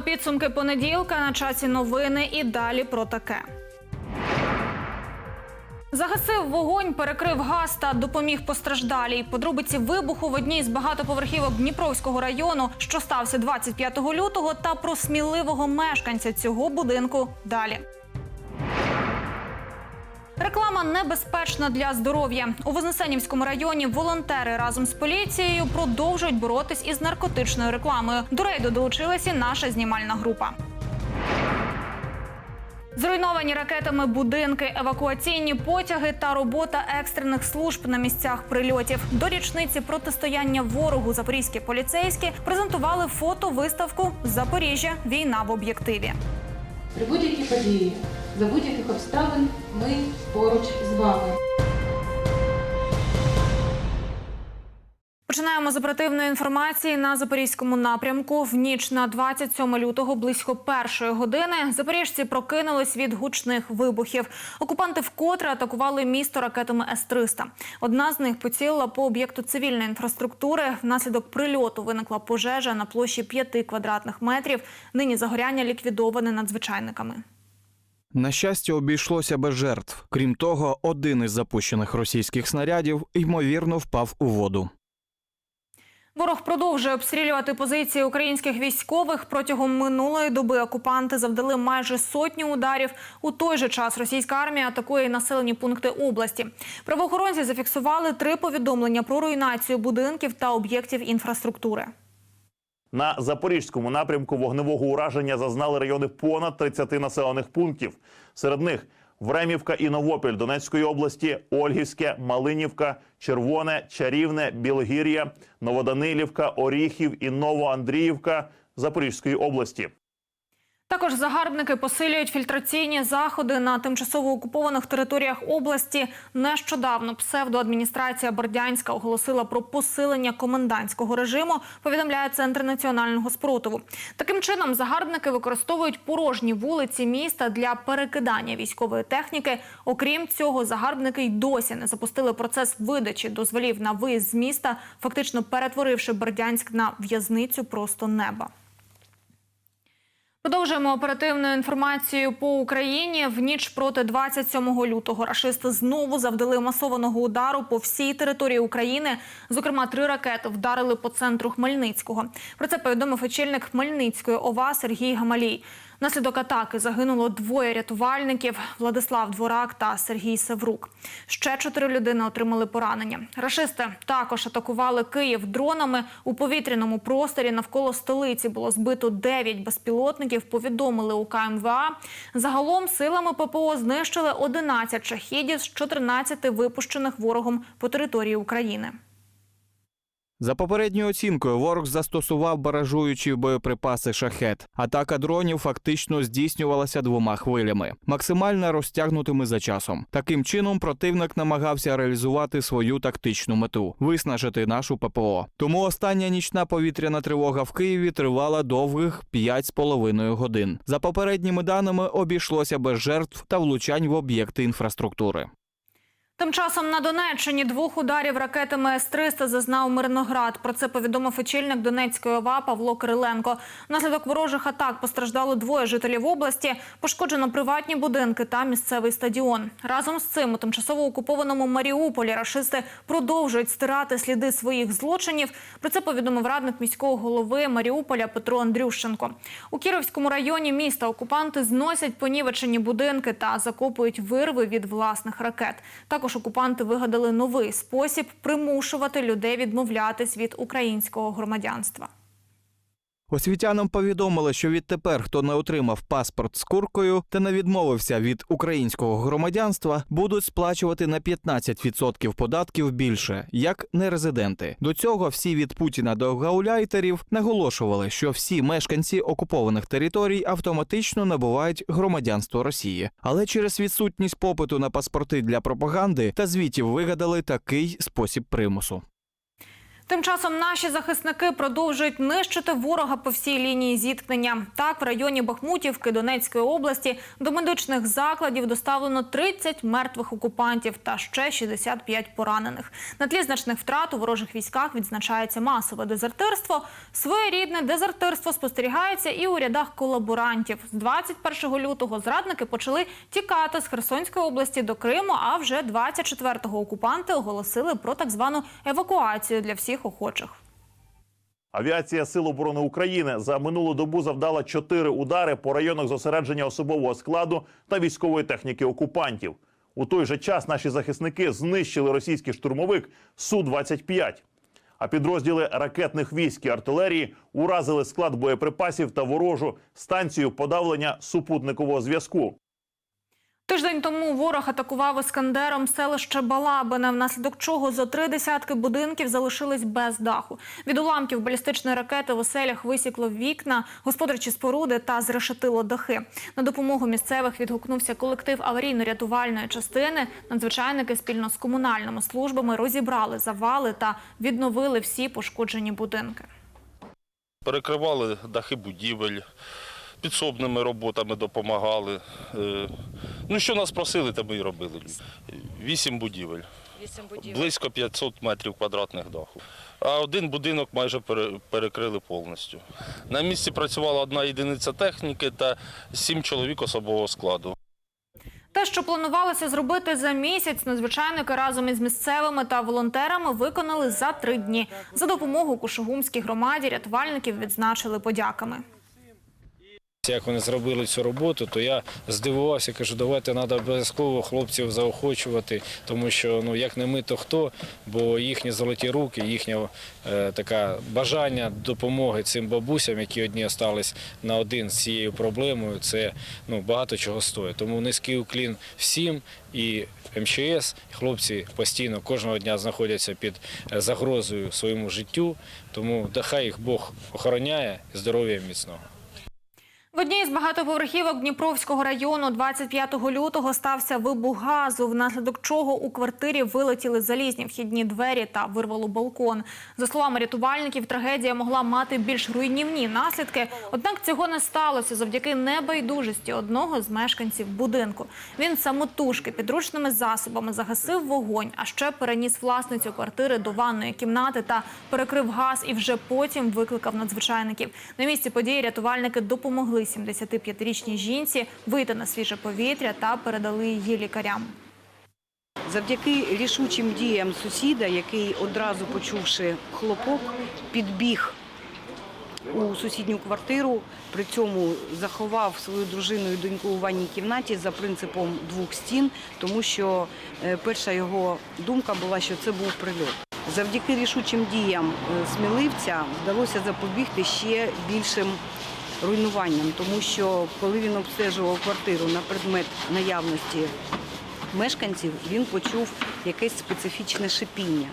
Підсумки понеділка на часі новини і далі про таке. Загасив вогонь, перекрив газ та допоміг постраждалій. Подробиці вибуху в одній з багатоповерхівок Дніпровського району, що стався 25 лютого, та про сміливого мешканця цього будинку далі. Реклама небезпечна для здоров'я. У Вознесенівському районі волонтери разом з поліцією продовжують боротись із наркотичною рекламою. До рейду долучилася наша знімальна група. Зруйновані ракетами будинки, евакуаційні потяги та робота екстрених служб на місцях прильотів. До річниці протистояння ворогу запорізькі поліцейські презентували фото-виставку Запоріжжя. Війна в об'єктиві. При будь-якій події, за будь-яких обставин ми поруч з вами. Починаємо з оперативної інформації на запорізькому напрямку. В ніч на 27 лютого близько першої години запоріжці прокинулись від гучних вибухів. Окупанти вкотре атакували місто ракетами С-300. Одна з них поцілила по об'єкту цивільної інфраструктури. Внаслідок прильоту виникла пожежа на площі 5 квадратних метрів. Нині загоряння ліквідоване надзвичайниками. На щастя, обійшлося без жертв. Крім того, один із запущених російських снарядів ймовірно впав у воду. Ворог продовжує обстрілювати позиції українських військових. Протягом минулої доби окупанти завдали майже сотню ударів. У той же час російська армія атакує населені пункти області. Правоохоронці зафіксували три повідомлення про руйнацію будинків та об'єктів інфраструктури. На запорізькому напрямку вогневого ураження зазнали райони понад 30 населених пунктів. Серед них Времівка і Новопіль Донецької області, Ольгівське, Малинівка, Червоне, Чарівне, Білогір'я, Новоданилівка, Оріхів і Новоандріївка Запорізької області. Також загарбники посилюють фільтраційні заходи на тимчасово окупованих територіях області. Нещодавно псевдоадміністрація Бердянська оголосила про посилення комендантського режиму. Повідомляє центр національного спротиву. Таким чином загарбники використовують порожні вулиці міста для перекидання військової техніки. Окрім цього, загарбники й досі не запустили процес видачі дозволів на виїзд з міста, фактично перетворивши Бердянськ на в'язницю просто неба. Продовжуємо оперативну інформацію по Україні. В ніч проти 27 лютого рашисти знову завдали масованого удару по всій території України. Зокрема, три ракети вдарили по центру Хмельницького. Про це повідомив очільник Хмельницької ОВА Сергій Гамалій. Наслідок атаки загинуло двоє рятувальників Владислав Дворак та Сергій Севрук. Ще чотири людини отримали поранення. Рашисти також атакували Київ дронами у повітряному просторі. Навколо столиці було збито 9 безпілотників. Повідомили у КМВА. Загалом силами ППО знищили 11 шахідів з 14 випущених ворогом по території України. За попередньою оцінкою, ворог застосував баражуючі боєприпаси шахет. Атака дронів фактично здійснювалася двома хвилями, максимально розтягнутими за часом. Таким чином, противник намагався реалізувати свою тактичну мету виснажити нашу ППО. Тому остання нічна повітряна тривога в Києві тривала довгих 5,5 годин. За попередніми даними обійшлося без жертв та влучань в об'єкти інфраструктури. Тим часом на Донеччині двох ударів ракетами С-300 зазнав Мирноград. Про це повідомив очільник Донецької ОВА Павло Кириленко. Внаслідок ворожих атак постраждало двоє жителів області. Пошкоджено приватні будинки та місцевий стадіон. Разом з цим у тимчасово окупованому Маріуполі рашисти продовжують стирати сліди своїх злочинів. Про це повідомив радник міського голови Маріуполя Петро Андрющенко. У Кіровському районі міста окупанти зносять понівечені будинки та закопують вирви від власних ракет. Також окупанти вигадали новий спосіб примушувати людей відмовлятись від українського громадянства. Освітянам повідомили, що відтепер, хто не отримав паспорт з куркою та не відмовився від українського громадянства, будуть сплачувати на 15% податків більше, як нерезиденти. До цього всі від Путіна до гауляйтерів наголошували, що всі мешканці окупованих територій автоматично набувають громадянство Росії, але через відсутність попиту на паспорти для пропаганди та звітів вигадали такий спосіб примусу. Тим часом наші захисники продовжують нищити ворога по всій лінії зіткнення. Так, в районі Бахмутівки Донецької області до медичних закладів доставлено 30 мертвих окупантів та ще 65 поранених. На тлі значних втрат у ворожих військах відзначається масове дезертирство. Своєрідне дезертирство спостерігається і у рядах колаборантів. З 21 лютого зрадники почали тікати з Херсонської області до Криму. А вже 24-го окупанти оголосили про так звану евакуацію для всіх охочих. Авіація Сил оборони України за минулу добу завдала чотири удари по районах зосередження особового складу та військової техніки окупантів. У той же час наші захисники знищили російський штурмовик су 25 А підрозділи ракетних військ і артилерії уразили склад боєприпасів та ворожу станцію подавлення супутникового зв'язку. Тиждень тому ворог атакував іскандером селище Балабине, внаслідок чого зо три десятки будинків залишились без даху. Від уламків балістичної ракети в оселях висікло вікна, господарчі споруди та зрешетило дахи. На допомогу місцевих відгукнувся колектив аварійно-рятувальної частини. Надзвичайники спільно з комунальними службами розібрали завали та відновили всі пошкоджені будинки. Перекривали дахи будівель, підсобними роботами допомагали. Е, Ну, що нас просили, те ми і робили. Вісім будівель, Вісім будівель. близько 500 метрів квадратних даху. А один будинок майже перекрили повністю. На місці працювала одна єдиниця техніки та сім чоловік особового складу. Те, що планувалося зробити за місяць, надзвичайники разом із місцевими та волонтерами виконали за три дні. За допомогу Кушугумській громаді рятувальників відзначили подяками. Як вони зробили цю роботу, то я здивувався, кажу, давайте треба обов'язково хлопців заохочувати, тому що ну як не ми, то хто, бо їхні золоті руки, їхнє е, таке бажання допомоги цим бабусям, які одні остались на один з цією проблемою, це ну багато чого стоїть. Тому низький уклін всім і МЧС, хлопці постійно кожного дня знаходяться під е, загрозою своєму життю. Тому да хай їх Бог охороняє здоров'я міцного. В одній з багатоповерхівок Дніпровського району 25 лютого стався вибух газу, внаслідок чого у квартирі вилетіли залізні вхідні двері та вирвало балкон. За словами рятувальників, трагедія могла мати більш руйнівні наслідки. Однак цього не сталося завдяки небайдужості одного з мешканців будинку. Він самотужки підручними засобами загасив вогонь, а ще переніс власницю квартири до ванної кімнати та перекрив газ і вже потім викликав надзвичайників. На місці події рятувальники допомогли 75-річній жінці вийти на свіже повітря та передали її лікарям. Завдяки рішучим діям сусіда, який одразу почувши хлопок, підбіг у сусідню квартиру, при цьому заховав свою дружину і доньку у ванній кімнаті за принципом двох стін, тому що е, перша його думка була, що це був прильот. Завдяки рішучим діям е, сміливця вдалося запобігти ще більшим руйнуванням, тому що коли він обстежував квартиру на предмет наявності мешканців, він почув якесь специфічне шипіння.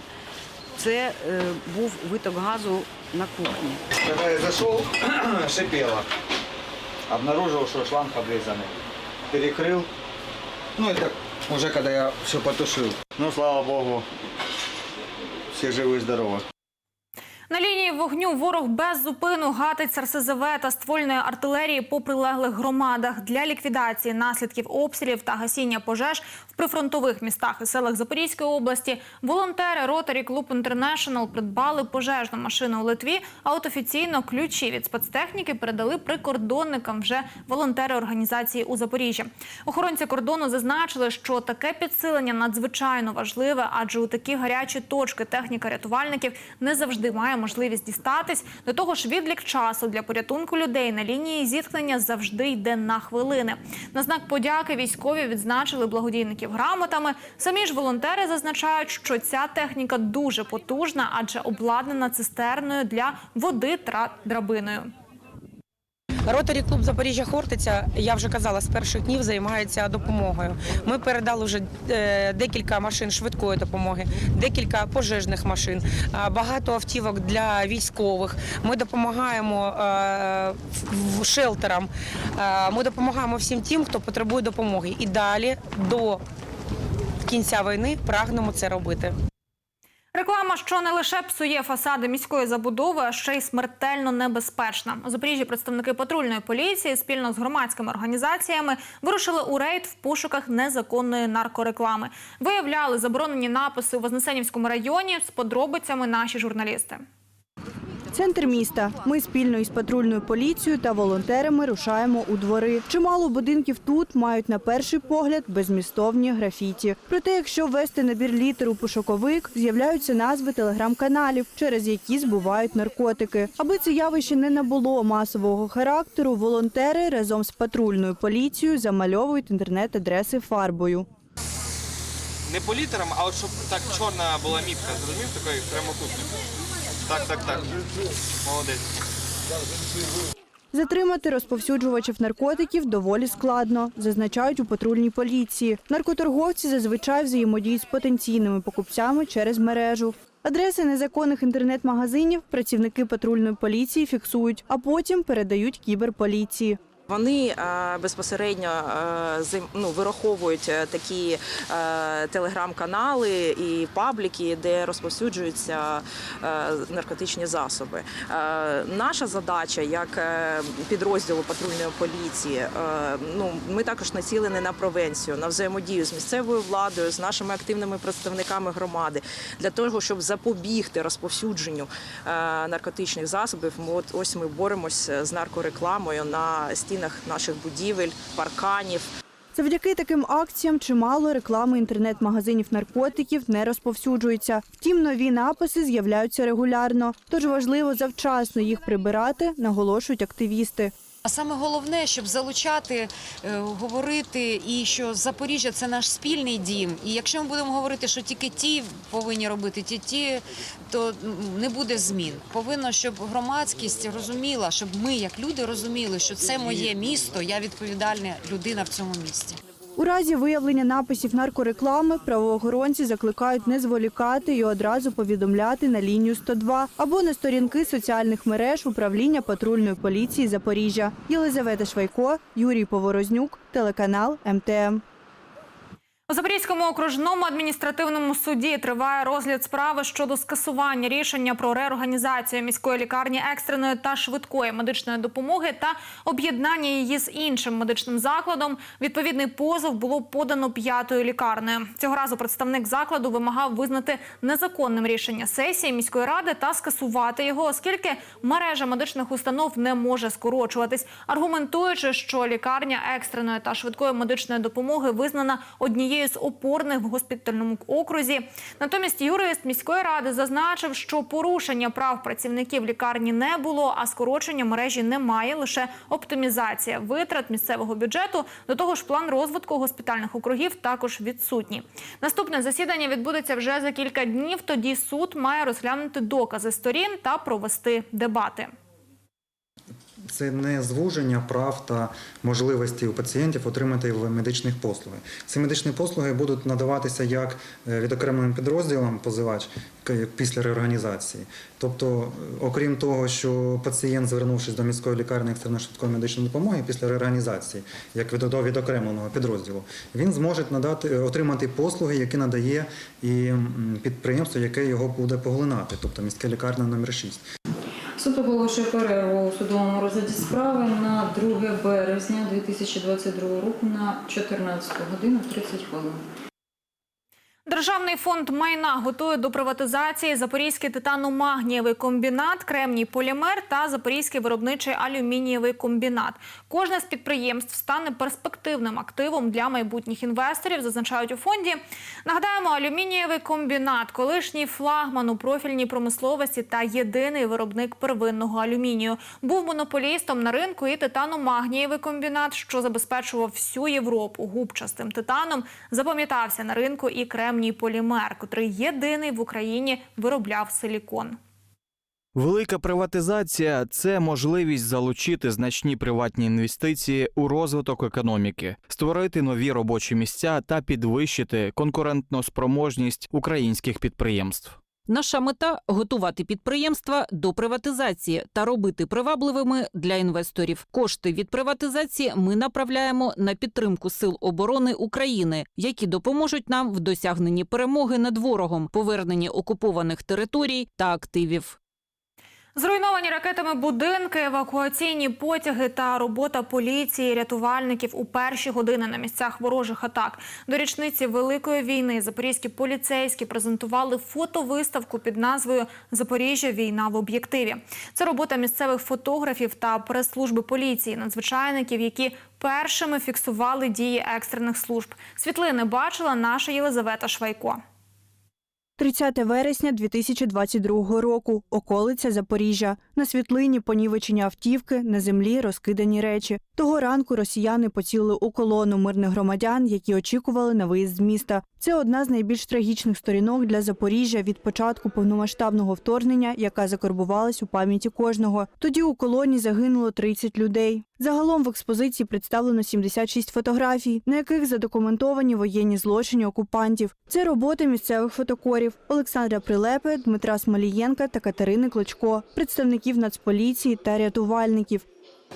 Це е, був виток газу на кухні. Когда я зашел, шипело. Обнаружил, что шланг обрезанный. Перекрыл. Ну, это уже когда я все потушил. Ну, слава богу, все живы и здоровы. На лінії вогню ворог без зупину гатить РСЗВ та ствольної артилерії по прилеглих громадах для ліквідації наслідків обстрілів та гасіння пожеж в прифронтових містах і селах Запорізької області. Волонтери Rotary Club International придбали пожежну машину у Литві. А от офіційно ключі від спецтехніки передали прикордонникам вже волонтери організації у Запоріжжі. Охоронці кордону зазначили, що таке підсилення надзвичайно важливе, адже у такі гарячі точки техніка рятувальників не завжди можливість дістатись. До того ж, відлік часу для порятунку людей на лінії зіткнення завжди йде на хвилини. На знак подяки військові відзначили благодійників грамотами. Самі ж волонтери зазначають, що ця техніка дуже потужна, адже обладнана цистерною для води та драбиною. Ротарі клуб Запоріжжя Хортиця, я вже казала, з перших днів займається допомогою. Ми передали вже е, декілька машин швидкої допомоги, декілька пожежних машин, багато автівок для військових. Ми допомагаємо е, шелтерам. Е, Ми допомагаємо всім тим, хто потребує допомоги. І далі до кінця війни прагнемо це робити. Реклама, що не лише псує фасади міської забудови, а ще й смертельно небезпечна. У Запоріжжі представники патрульної поліції спільно з громадськими організаціями вирушили у рейд в пошуках незаконної наркореклами. Виявляли заборонені написи у Вознесенівському районі з подробицями наші журналісти. Центр міста. Ми спільно із патрульною поліцією та волонтерами рушаємо у двори. Чимало будинків тут мають на перший погляд безмістовні графіті. Проте, якщо ввести набір літер у пошуковик, з'являються назви телеграм-каналів, через які збувають наркотики. Аби це явище не набуло масового характеру, волонтери разом з патрульною поліцією замальовують інтернет-адреси фарбою. Не по літерам, а от щоб так чорна була мітка. Зрозумів такий прямокутник? Так, так, так. Молодець. Затримати розповсюджувачів наркотиків доволі складно, зазначають у патрульній поліції. Наркоторговці зазвичай взаємодіють з потенційними покупцями через мережу. Адреси незаконних інтернет-магазинів працівники патрульної поліції фіксують, а потім передають кіберполіції. Вони е, безпосередньо е, ну, вираховують е, такі телеграм-канали і пабліки, де розповсюджуються наркотичні засоби. Наша задача як підрозділу патрульної поліції, ну ми також націлені на превенцію, на взаємодію з місцевою владою, з нашими активними представниками громади для того, щоб запобігти розповсюдженню наркотичних засобів. Ми от ось ми боремося з наркорекламою на стінах наших будівель, парканів. Завдяки таким акціям чимало реклами інтернет-магазинів наркотиків не розповсюджується. Втім, нові написи з'являються регулярно. Тож важливо завчасно їх прибирати, наголошують активісти. А саме головне, щоб залучати, е, говорити, і що Запоріжжя це наш спільний дім. І якщо ми будемо говорити, що тільки ті повинні робити, ті ті, то не буде змін. Повинно, щоб громадськість розуміла, щоб ми, як люди, розуміли, що це моє місто, я відповідальна людина в цьому місті. У разі виявлення написів наркореклами правоохоронці закликають не зволікати і одразу повідомляти на лінію 102 або на сторінки соціальних мереж управління патрульної поліції Запоріжжя. Єлизавета Швайко, Юрій Поворознюк, телеканал МТМ. У Запорізькому окружному адміністративному суді триває розгляд справи щодо скасування рішення про реорганізацію міської лікарні екстреної та швидкої медичної допомоги та об'єднання її з іншим медичним закладом. Відповідний позов було подано п'ятою лікарнею. Цього разу представник закладу вимагав визнати незаконним рішення сесії міської ради та скасувати його, оскільки мережа медичних установ не може скорочуватись, аргументуючи, що лікарня екстреної та швидкої медичної допомоги визнана однією з опорних в госпітальному окрузі. Натомість юрист міської ради зазначив, що порушення прав працівників лікарні не було, а скорочення мережі немає. Лише оптимізація витрат місцевого бюджету. До того ж, план розвитку госпітальних округів також відсутні. Наступне засідання відбудеться вже за кілька днів. Тоді суд має розглянути докази сторін та провести дебати. Це не звуження прав та можливості у пацієнтів отримати медичних послуги. Ці медичні послуги будуть надаватися як е, відокремленим підрозділам позивач після реорганізації. Тобто, е, окрім того, що пацієнт, звернувшись до міської лікарні екстреної швидкої медичної допомоги після реорганізації, як до відокремленого підрозділу, він зможе надати е, отримати послуги, які надає і підприємство, яке його буде поглинати, тобто міська лікарня номер 6. Суд оголошує перерву у судовому розгляді справи на 2 березня 2022 року на 14 годину 30 хвилин. Державний фонд майна готує до приватизації Запорізький титано-магнієвий комбінат, кремній полімер та Запорізький виробничий алюмінієвий комбінат. Кожне з підприємств стане перспективним активом для майбутніх інвесторів, зазначають у фонді. Нагадаємо, алюмінієвий комбінат, колишній флагман у профільній промисловості та єдиний виробник первинного алюмінію, був монополістом на ринку і титано-магнієвий комбінат, що забезпечував всю Європу губчастим титаном. Запам'ятався на ринку і кремній полімер, котрий єдиний в Україні виробляв силікон. Велика приватизація це можливість залучити значні приватні інвестиції у розвиток економіки, створити нові робочі місця та підвищити конкурентну спроможність українських підприємств. Наша мета готувати підприємства до приватизації та робити привабливими для інвесторів. Кошти від приватизації ми направляємо на підтримку сил оборони України, які допоможуть нам в досягненні перемоги над ворогом, поверненні окупованих територій та активів. Зруйновані ракетами будинки, евакуаційні потяги та робота поліції, рятувальників у перші години на місцях ворожих атак. До річниці Великої війни запорізькі поліцейські презентували фотовиставку під назвою Запоріжжя. Війна в об'єктиві. Це робота місцевих фотографів та прес-служби поліції, надзвичайників, які першими фіксували дії екстрених служб. Світлини бачила наша Єлизавета Швайко. 30 вересня 2022 року. Околиця Запоріжжя. На світлині понівечені автівки, на землі розкидані речі. Того ранку росіяни поцілили у колону мирних громадян, які очікували на виїзд з міста. Це одна з найбільш трагічних сторінок для Запоріжжя від початку повномасштабного вторгнення, яка закарбувалась у пам'яті кожного. Тоді у колоні загинуло 30 людей. Загалом в експозиції представлено 76 фотографій, на яких задокументовані воєнні злочини окупантів. Це роботи місцевих фотокорів Олександра Прилепи, Дмитра Смолієнка та Катерини Клочко, представників Нацполіції та рятувальників.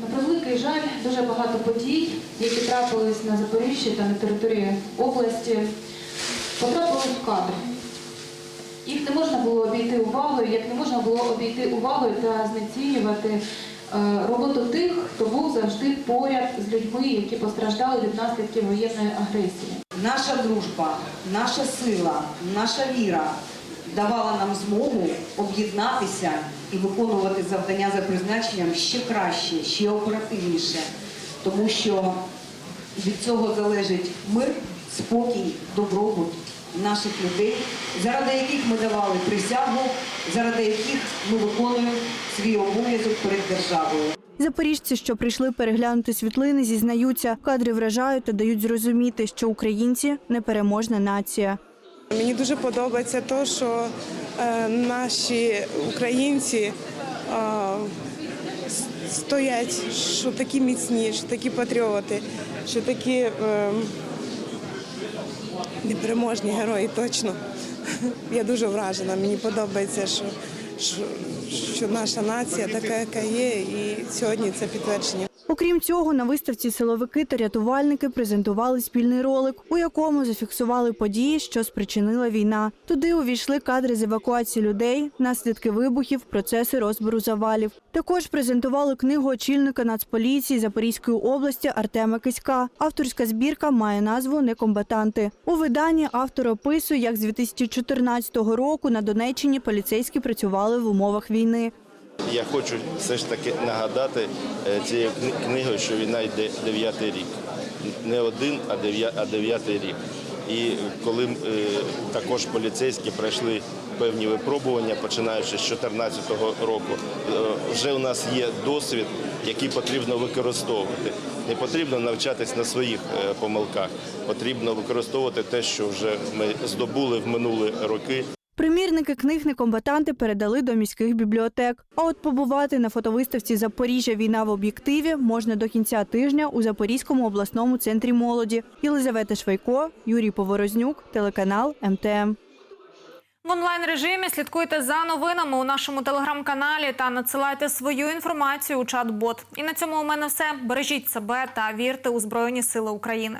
На превеликий жаль, дуже багато подій, які трапились на Запоріжжі та на території області, потрапили в кадр. Їх не можна було обійти увагою, як не можна було обійти увагою та знецінювати роботу тих, хто був завжди поряд з людьми, які постраждали від наслідків воєнної агресії. Наша дружба, наша сила, наша віра давала нам змогу об'єднатися і виконувати завдання за призначенням ще краще, ще оперативніше, тому що від цього залежить мир, спокій, добробут наших людей, заради яких ми давали присягу, заради яких ми виконуємо свій обов'язок перед державою. Запоріжці, що прийшли переглянути світлини, зізнаються, кадри вражають та дають зрозуміти, що українці непереможна нація. Мені дуже подобається те, що е, наші українці е, стоять, що такі міцні, що такі патріоти, що такі е, непереможні герої, точно. Я дуже вражена. Мені подобається, що, що, що наша нація така, яка є, і сьогодні це підтвердження. Окрім цього, на виставці силовики та рятувальники презентували спільний ролик, у якому зафіксували події, що спричинила війна. Туди увійшли кадри з евакуації людей, наслідки вибухів, процеси розбору завалів. Також презентували книгу очільника Нацполіції Запорізької області Артема Киська. Авторська збірка має назву Некомбатанти. У виданні автор описує, як з 2014 року на Донеччині поліцейські працювали в умовах війни. Я хочу все ж таки нагадати е, цією книгою, що війна йде дев'ятий рік. Не один, а дев'я- а дев'ятий рік. І коли е, також поліцейські пройшли певні випробування, починаючи з 2014 року, е, вже у нас є досвід, який потрібно використовувати. Не потрібно навчатись на своїх помилках, потрібно використовувати те, що вже ми здобули в минулі роки. Примірники книг некомбатанти передали до міських бібліотек. А от побувати на фотовиставці Запоріжжя війна в об'єктиві можна до кінця тижня у Запорізькому обласному центрі молоді. Єлизавета Швайко, Юрій Поворознюк, телеканал МТМ. В онлайн режимі слідкуйте за новинами у нашому телеграм-каналі та надсилайте свою інформацію у чат-бот. І на цьому у мене все. Бережіть себе та вірте у Збройні Сили України.